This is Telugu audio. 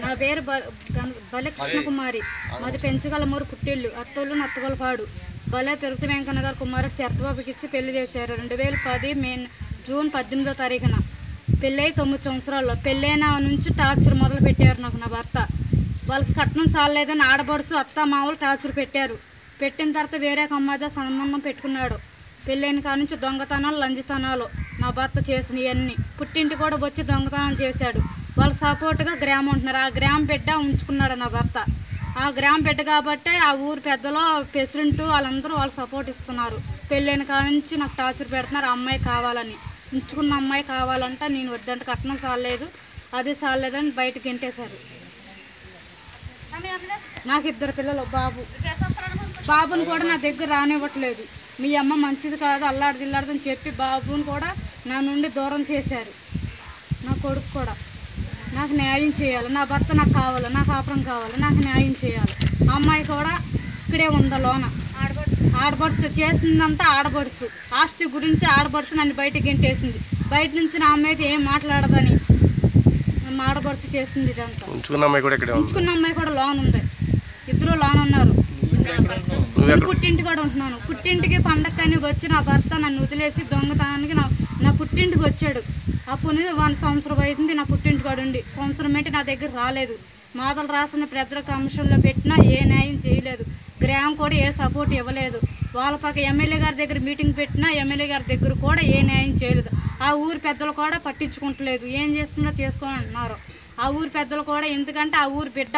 నా పేరు బ- గం- బలె కృష్ణకుమారి మాది పెంచగలమూరు పుట్టిల్లు. అత్తోళ్ళు నత్తగొలపాడు. బలే తిరుపతి వెంకన్న గారు కుమారుడు శరత్బాబుకి ఇచ్చి పెళ్ళి చేశారు. రెండు వేల పది మే జూన్ పద్దెనిమిదో తారీఖున. పెళ్ళై తొమ్మిది సంవత్సరాల్లో. పెళ్ళైన నుంచి టార్చర్ మొదలు పెట్టారు నాకు నా భర్త. వాళ్ళకి కట్నం చాలేదని ఆడబడుసు అత్త మామూలు టార్చర్ పెట్టారు. పెట్టిన తర్వాత వేరే ఒక అమ్మాయితో సంబంధం పెట్టుకున్నాడు. పెళ్ళైన కాడ నుంచి దొంగతనాలు లంచుతనాలు మా భర్త చేసినవన్నీ పుట్టింటి కూడా వచ్చి దొంగతనం చేశాడు. వాళ్ళ సపోర్ట్గా గ్రామం ఉంటున్నారు. ఆ గ్రామ బిడ్డ ఉంచుకున్నాడు నా భర్త. ఆ గ్రామ బిడ్డ కాబట్టి ఆ ఊరు పెద్దలో ప్రెసిడెంట్ వాళ్ళందరూ వాళ్ళు సపోర్ట్ ఇస్తున్నారు. పెళ్ళైన కాడ నుంచి నాకు టార్చర్ పెడుతున్నారు. ఆ అమ్మాయి కావాలని. ఉంచుకున్న అమ్మాయి కావాలంటే నేను వద్దంటే కట్నం చాలేదు అది చాలేదని బయటకు గెంటేశారు. నాకు ఇద్దరు పిల్లలు బాబు. బాబుని కూడా నా దగ్గర రానివ్వట్లేదు. మీ అమ్మ మంచిది కాదు అల్లాడిదిల్లాడదని చెప్పి బాబుని కూడా నా నుండి దూరం చేశారు. నా కొడుకు కూడా. నాకు న్యాయం చేయాలి. నా భర్త నాకు కావాలి. నాకు కాపురం కావాలి. నాకు న్యాయం చేయాలి. ఆ అమ్మాయి కూడా ఇక్కడే ఉందా లోన. ఆడబడుసు చేసిందంతా ఆడబడుసు ఆస్తి గురించి ఆడబడుసు నన్ను బయటికి గెంటేసింది. బయట నుంచి నా అమ్మాయితో ఏం మాట్లాడదని ఆడబడుసు చేసింది ఇదంతా. ఉంచుకున్న అమ్మాయి కూడా లోన్ ఉంది. ఇద్దరు లోన్ ఉన్నారు. పుట్టింటి కూడా ఉంటున్నాను. పుట్టింటికి పండక్కని వచ్చి నా భర్త నన్ను వదిలేసి దొంగతనానికి నా నా పుట్టింటికి వచ్చాడు. అప్పుడు వన్ సంవత్సరం అవుతుంది నా పుట్టింటి కూడా ఉండి. సంవత్సరం ఏంటి నా దగ్గర రాలేదు. మాతలు రాసిన పెద్ద కమిషన్లో పెట్టినా ఏ న్యాయం చేయలేదు. గ్రామం కూడా ఏ సపోర్ట్ ఇవ్వలేదు. వాళ్ళ పక్క ఎమ్మెల్యే గారి దగ్గర మీటింగ్ పెట్టినా ఎమ్మెల్యే గారి దగ్గర కూడా ఏ న్యాయం చేయలేదు. ఆ ఊరి పెద్దలు కూడా పట్టించుకుంటలేదు. ఏం చేస్తున్నా చేసుకోనంటున్నారు ఆ ఊరి పెద్దలు కూడా ఎందుకంటే ఆ ఊరి బిడ్డ.